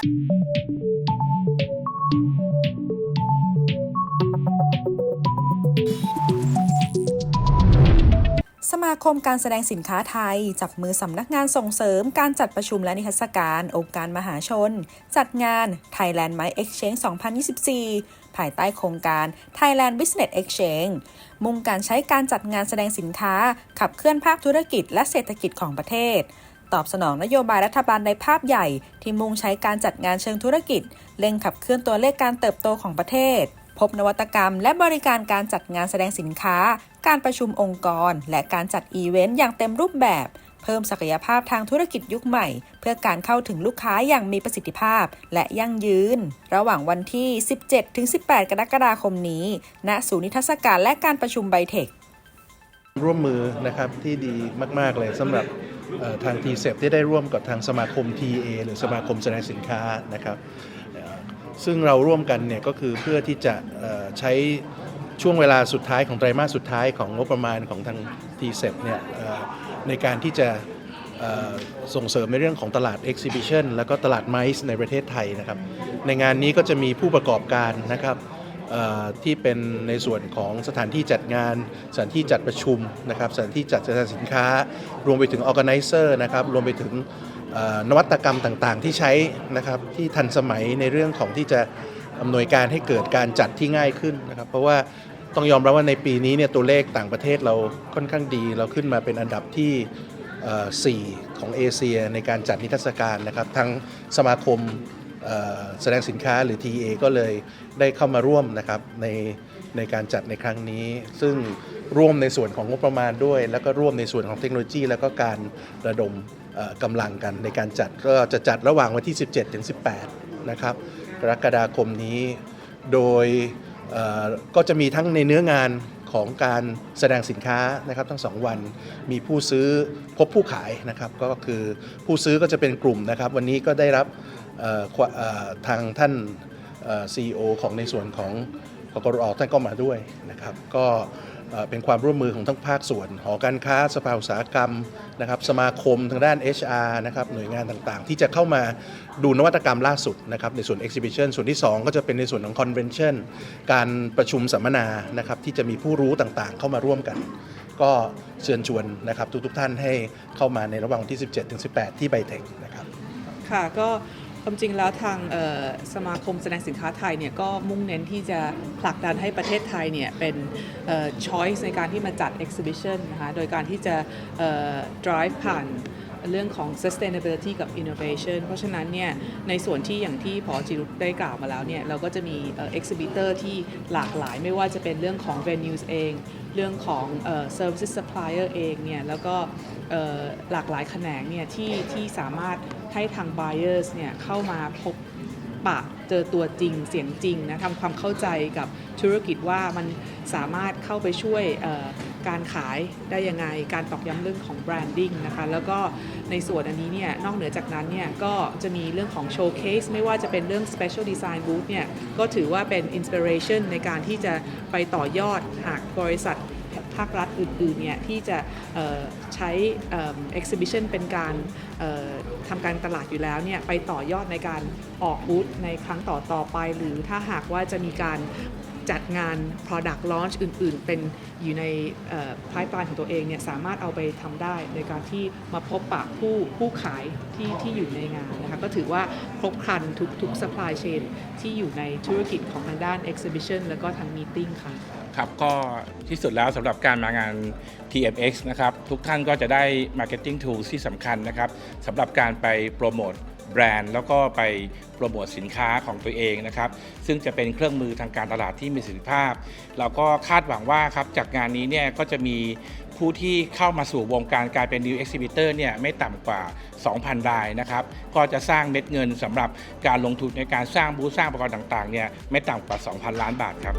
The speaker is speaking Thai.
สมาคมการแสดงสินค้าไทย จับมือสำนักงานส่งเสริมการจัดประชุมและนิทรรศการองค์การมหาชน จัดงาน Thailand m i Exchange 2024 ภายใต้โครงการ Thailand Business Exchange มุ่งการใช้การจัดงานแสดงสินค้า ขับเคลื่อนภาคธุรกิจและเศรษฐกิจของประเทศ ตอบสนองนโยบายรัฐบาลในภาพใหญ่ที่มุ่งใช้การจัดงานเชิงธุรกิจเร่งขับเคลื่อนตัวเลขการเติบโตของประเทศ พบนวัตกรรม และบริการการจัดงานแสดงสินค้า การประชุมองค์กร และการจัดอีเวนต์อย่างเต็มรูปแบบ เพิ่มศักยภาพทางธุรกิจยุคใหม่ เพื่อการเข้าถึงลูกค้าอย่างมีประสิทธิภาพ และยั่งยืน ระหว่างวันที่ 17-18 กรกฎาคมนี้ ณ ศูนย์นิทรรศการและการประชุมไบเทค ร่วมมือนะครับที่ดีมากๆเลยสำหรับทาง t ีเที่ได้ร่วมกับทางสมาคม TA หรือสมาคมแสดงสินค้านะครับซึ่งเราร่วมกันเนี่ยก็คือเพื่อที่จะใช้ช่วงเวลาสุดท้ายของไตรมาสสุดท้ายของงบประมาณของทาง t ีเเนี่ยในการที่จะส่งเสริมในเรื่องของตลาด Exhibition แล้วก็ตลาดไมซ์ในประเทศไทยนะครับในงานนี้ก็จะมีผู้ประกอบการนะครับ ที่เป็นในส่วนของสถานที่จัดงาน สถานที่จัดประชุมนะครับสถานที่จัดแสดงสินค้า รวมไปถึง Organizer นะครับรวมไปถึงนวัตกรรมต่างๆ ที่ใช้นะครับที่ทันสมัยในเรื่องของที่จะอำนวยการให้เกิดการจัดที่ง่ายขึ้นนะครับ เพราะว่าต้องยอมรับว่าในปีนี้เนี่ยตัวเลขต่างประเทศเราค่อนข้างดี เราขึ้นมาเป็นอันดับที่เอ่อ4ของเอเชียในการจัดนิทรรศการนะครับทั้งสมาคม แสดงสินค้าหรือ TA ก็เลยได้เข้ามาร่วมนะครับในในการจัดในครั้งนี้ ซึ่งร่วมในส่วนของงบประมาณด้วย แล้วก็ร่วมในส่วนของเทคโนโลยี แล้วก็การระดมกำลังกันในการจัดก็จะจัดระหว่างวันที่ 17 ถึง 18 นะครับกรกฎาคมนี้ โดยก็จะมีทั้งในเนื้องานของการแสดงสินค้านะครับทั้งสองวันมีผู้ซื้อพบผู้ขายนะครับก็คือผู้ซื้อก็จะเป็นกลุ่มนะครับ วันนี้ก็ได้รับ ทางท่านซีอีโอของในส่วนของกกรอท่านก็มาด้วยนะครับ ก็เป็นความร่วมมือของทั้งภาคส่วน หอการค้าสภาอุตสาหกรรมนะครับสมาคมทางด้าน HR นะครับหน่วยงานต่างๆ ที่จะเข้ามาดูนวัตกรรมล่าสุดนะครับในส่วน Exhibition ส่วนที่ 2 ก็จะเป็นในส่วนของ Convention การประชุมสัมมนานะครับที่จะมีผู้รู้ต่างๆ เข้ามาร่วมกัน ก็เชิญชวนนะครับทุกๆท่านให้เข้ามาในระหว่างวันที่ 17-18 ที่ไบเทคนะครับค่ะก็ ความจริงแล้วทางสมาคมแสดงสินค้าไทยเนี่ยก็มุ่งเน้นที่จะผลักดันให้ประเทศไทยเนี่ยเป็นเอ่อ choice ในการที่มาจัด exhibition นะคะโดยการที่จะ drive ผ่าน เรื่องของ sustainability กับ innovation เพราะฉะนั้นเนี่ยในส่วนที่อย่างที่พอจิรุได้กล่าวมาแล้วเนี่ยเราก็จะมี exhibitor ที่หลากหลายไม่ว่าจะเป็นเรื่องของ venues เอง เรื่องของ services supplier เองเนี่ยแล้วก็หลากหลายแขนงเนี่ยที่ที่สามารถให้ทาง buyers เนี่ยเข้ามาพบปะเจอตัวจริงเสียงจริงนะทำความเข้าใจกับธุรกิจว่ามันสามารถเข้าไปช่วย การขายได้ยังไง การตอกย้ำเรื่องของ branding นะคะ แล้วก็ในส่วนอันนี้เนี่ย นอกเหนือจากนั้นเนี่ย ก็จะมีเรื่องของ showcase ไม่ว่าจะเป็นเรื่อง special design booth เนี่ย ก็ถือว่าเป็น inspiration ในการที่จะไปต่อยอดหากบริษัทภาครัฐอื่นๆเนี่ยที่จะใช้ exhibition เป็นการทำการตลาดอยู่แล้วเนี่ยไปต่อยอดในการออกบูธในครั้งต่อต่อไป หรือถ้าหากว่าจะมีการ จัดงาน product launch อื่น ๆ เป็นอยู่ในพายปลายของตัวเองเนี่ยสามารถเอาไปทำได้ในการที่มาพบปะผู้ผู้ขายที่ที่อยู่ในงานนะคะก็ถือว่าครบครันทุกทุก supply chain ที่อยู่ในธุรกิจของทางด้าน exhibition แล้วก็ทาง meeting ค่ะครับก็ที่สุดแล้วสำหรับการมางาน TMX นะครับ ทุกท่านก็จะได้ Marketing Tools ที่สำคัญนะครับสำหรับการไปโปรโมท แบรนด์ แล้วก็ไปโปรโมทสินค้าของตัวเองนะครับ ซึ่งจะเป็นเครื่องมือทางการตลาดที่มีประสิทธิภาพ เราก็คาดหวังว่าครับจากงานนี้เนี่ยก็จะมีผู้ที่เข้ามาสู่วงการกลายเป็น New Exhibitor เนี่ยไม่ต่ำกว่า 2,000 รายนะครับ ก็จะสร้างเม็ดเงินสำหรับการลงทุนในการสร้างบูธสร้างอุปกรณ์ต่างๆเนี่ยไม่ต่ำกว่า 2,000 ล้านบาทครับ